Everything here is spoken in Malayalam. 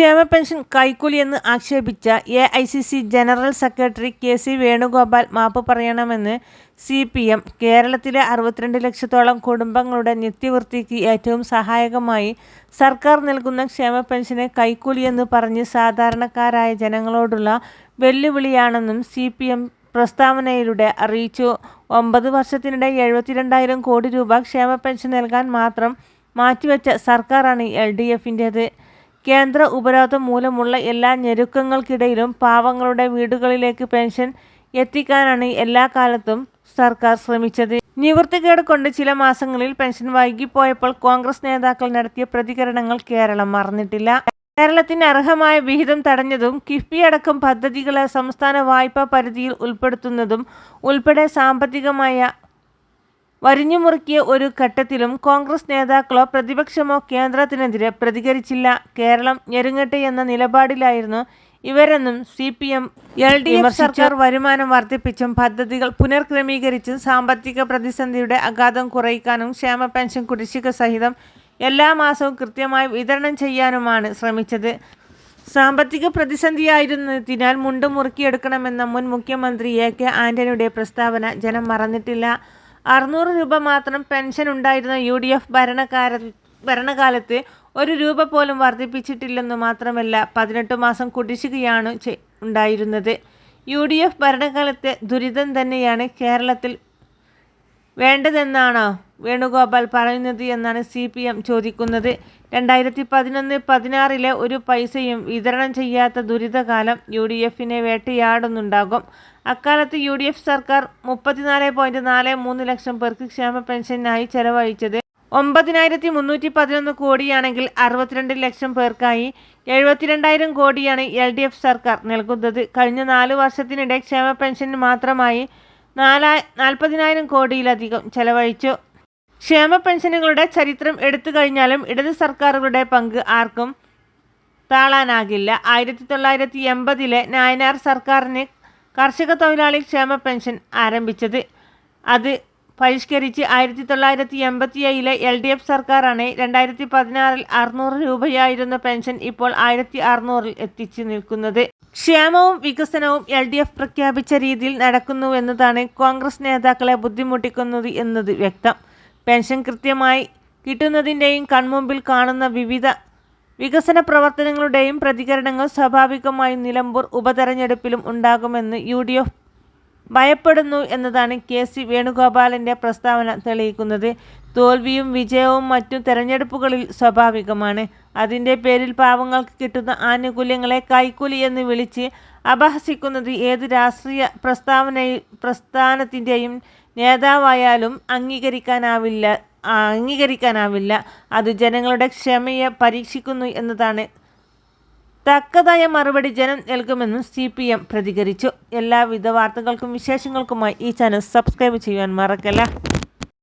ക്ഷേമ പെൻഷൻ കൈക്കൂലിയെന്ന് ആക്ഷേപിച്ച A I C C general secretary K C Venugopal മാപ്പ് പറയണമെന്ന് സി പി എം കേരളത്തിലെ അറുപത്തിരണ്ട് ലക്ഷത്തോളം കുടുംബങ്ങളുടെ നിത്യവൃത്തിക്ക് ഏറ്റവും സഹായകമായി സർക്കാർ നൽകുന്ന ക്ഷേമ പെൻഷനെ കൈക്കൂലിയെന്ന് പറഞ്ഞ് സാധാരണക്കാരായ ജനങ്ങളോടുള്ള വെല്ലുവിളിയാണെന്നും സി പി എം പ്രസ്താവനയിലൂടെ അറിയിച്ചു. ഒമ്പത് വർഷത്തിനിടെ എഴുപത്തിരണ്ടായിരം കോടി രൂപ ക്ഷേമ പെൻഷൻ നൽകാൻ മാത്രം മാറ്റിവെച്ച സർക്കാരാണ് എൽ ഡി എഫിന്റേത്. കേന്ദ്ര ഉപരോധം മൂലമുള്ള എല്ലാ ഞെരുക്കങ്ങൾക്കിടയിലും പാവങ്ങളുടെ വീടുകളിലേക്ക് പെൻഷൻ എത്തിക്കാനാണ് എല്ലാ കാലത്തും സർക്കാർ ശ്രമിച്ചത്. നിവൃത്തികേട് കൊണ്ട് ചില മാസങ്ങളിൽ പെൻഷൻ വൈകിപ്പോയപ്പോൾ കോൺഗ്രസ് നേതാക്കൾ നടത്തിയ പ്രതികരണങ്ങൾ കേരളം മറന്നിട്ടില്ല. കേരളത്തിന് അർഹമായ വിഹിതം തടഞ്ഞതും കിഫ്ബി അടക്കം പദ്ധതികളെ സംസ്ഥാന വായ്പാ പരിധിയിൽ ഉൾപ്പെടുത്തുന്നതും ഉൾപ്പെടെ സാമ്പത്തികമായ വരിഞ്ഞുമുറുക്കിയ ഒരു ഘട്ടത്തിലും കോൺഗ്രസ് നേതാക്കളോ പ്രതിപക്ഷമോ കേന്ദ്രത്തിനെതിരെ പ്രതികരിച്ചില്ല. കേരളം ഞെരുങ്ങട്ടെ എന്ന നിലപാടിലായിരുന്നു ഇവരെന്നും C P M L D F സർക്കാർ വരുമാനം വർദ്ധിപ്പിച്ചും പദ്ധതികൾ പുനർക്രമീകരിച്ചും സാമ്പത്തിക പ്രതിസന്ധിയുടെ അഘാതം കുറയ്ക്കാനും ക്ഷേമ പെൻഷൻ കുടിശ്ശിക സഹിതം എല്ലാ മാസവും കൃത്യമായി വിതരണം ചെയ്യാനുമാണ് ശ്രമിച്ചത്. സാമ്പത്തിക പ്രതിസന്ധിയായിരുന്നതിനാൽ മുണ്ട് മുറുക്കിയെടുക്കണമെന്ന മുൻ മുഖ്യമന്ത്രി എ കെ ആന്റണിയുടെ പ്രസ്താവന ജനം മറന്നിട്ടില്ല. അറുന്നൂറ് രൂപ മാത്രം പെൻഷൻ ഉണ്ടായിരുന്ന യു ഡി എഫ് ഭരണകാര ഭരണകാലത്ത് ഒരു രൂപ പോലും വർദ്ധിപ്പിച്ചിട്ടില്ലെന്നു മാത്രമല്ല പതിനെട്ട് മാസം കുടിശ്ശികയാണ് ഉണ്ടായിരുന്നത്. യു ഡി എഫ് ഭരണകാലത്തെ ദുരിതം തന്നെയാണ് കേരളത്തിൽ വേണ്ടതെന്നാണോ? വേണുഗോപാൽ പറയുന്നത് എന്നാണ് സി പി എം ചോദിക്കുന്നത്. രണ്ടായിരത്തി പതിനൊന്ന് പതിനാറിലെ ഒരു പൈസയും വിതരണം ചെയ്യാത്ത ദുരിതകാലം യു ഡി എഫിനെ വേട്ടയാടുന്നുണ്ടാകും. അക്കാലത്ത് യു ഡി എഫ് സർക്കാർ മുപ്പത്തിനാല് പോയിന്റ് നാല് മൂന്ന് ലക്ഷം പേർക്ക് ക്ഷേമ പെൻഷനായി ചെലവഴിച്ചത്. ഒമ്പതിനായിരത്തി മുന്നൂറ്റി പതിനൊന്ന് കോടിയാണെങ്കിൽ അറുപത്തിരണ്ട് ലക്ഷം പേർക്കായി എഴുപത്തിരണ്ടായിരം കോടിയാണ് എൽ ഡി എഫ് സർക്കാർ നൽകുന്നത്. കഴിഞ്ഞ നാല് വർഷത്തിനിടെ ക്ഷേമ പെൻഷന് മാത്രമായി നാലാ നാൽപ്പതിനായിരം കോടിയിലധികം ചെലവഴിച്ചു. ക്ഷേമ പെൻഷനുകളുടെ ചരിത്രം എടുത്തു കഴിഞ്ഞാലും ഇടത് സർക്കാരുകളുടെ പങ്ക് ആർക്കും താളാനാകില്ല. ആയിരത്തി തൊള്ളായിരത്തി എൺപതിലെ നായനാർ സർക്കാരിന് കർഷക തൊഴിലാളി ക്ഷേമ പെൻഷൻ ആരംഭിച്ചത്. അത് പരിഷ്കരിച്ച് ആയിരത്തി തൊള്ളായിരത്തി എൺപത്തി ഏഴിലെ എൽ ഡി എഫ് സർക്കാരാണ്. രണ്ടായിരത്തി പതിനാറിൽ അറുന്നൂറ് രൂപയായിരുന്ന പെൻഷൻ ഇപ്പോൾ ആയിരത്തി അറുന്നൂറിൽ എത്തിച്ചു നിൽക്കുന്നത്. ക്ഷേമവും വികസനവും എൽ ഡി എഫ് പ്രഖ്യാപിച്ച രീതിയിൽ നടക്കുന്നുവെന്നതാണ് കോൺഗ്രസ് നേതാക്കളെ ബുദ്ധിമുട്ടിക്കുന്നത് എന്നത് വ്യക്തം. പെൻഷൻ കൃത്യമായി കിട്ടുന്നതിന്റെയും കൺമുമ്പിൽ കാണുന്ന വിവിധ വികസന പ്രവർത്തനങ്ങളുടെയും പ്രതികരണങ്ങൾ സ്വാഭാവികമായും നിലമ്പൂർ ഉപതെരഞ്ഞെടുപ്പിലും ഉണ്ടാകുമെന്ന് യു ഡി എഫ് ഭയപ്പെടുന്നു എന്നതാണ് കെ സി വേണുഗോപാലിന്റെ പ്രസ്താവന തെളിയിക്കുന്നത്. തോൽവിയും വിജയവും മറ്റു തെരഞ്ഞെടുപ്പുകളിൽ സ്വാഭാവികമാണ്. അതിന്റെ പേരിൽ പാവങ്ങൾക്ക് കിട്ടുന്ന ആനുകൂല്യങ്ങളെ കൈക്കൂലി എന്ന് വിളിച്ച് അപഹസിക്കുന്നത് ഏത് രാഷ്ട്രീയ പ്രസ്താവന പ്രസ്ഥാനത്തിന്റെയും നേതാവായാലും അംഗീകരിക്കാനാവില്ല അംഗീകരിക്കാനാവില്ല. അത് ജനങ്ങളുടെ ക്ഷമയെ പരീക്ഷിക്കുന്നു എന്നതാണ്. തക്കതായ മറുപടി ജനം നൽകുമെന്നും സി പി എം പ്രതികരിച്ചു എല്ലാവിധ വാർത്തകൾക്കും വിശേഷങ്ങൾക്കുമായി ഈ ചാനൽ സബ്സ്ക്രൈബ് ചെയ്യാൻ മറക്കല്ല.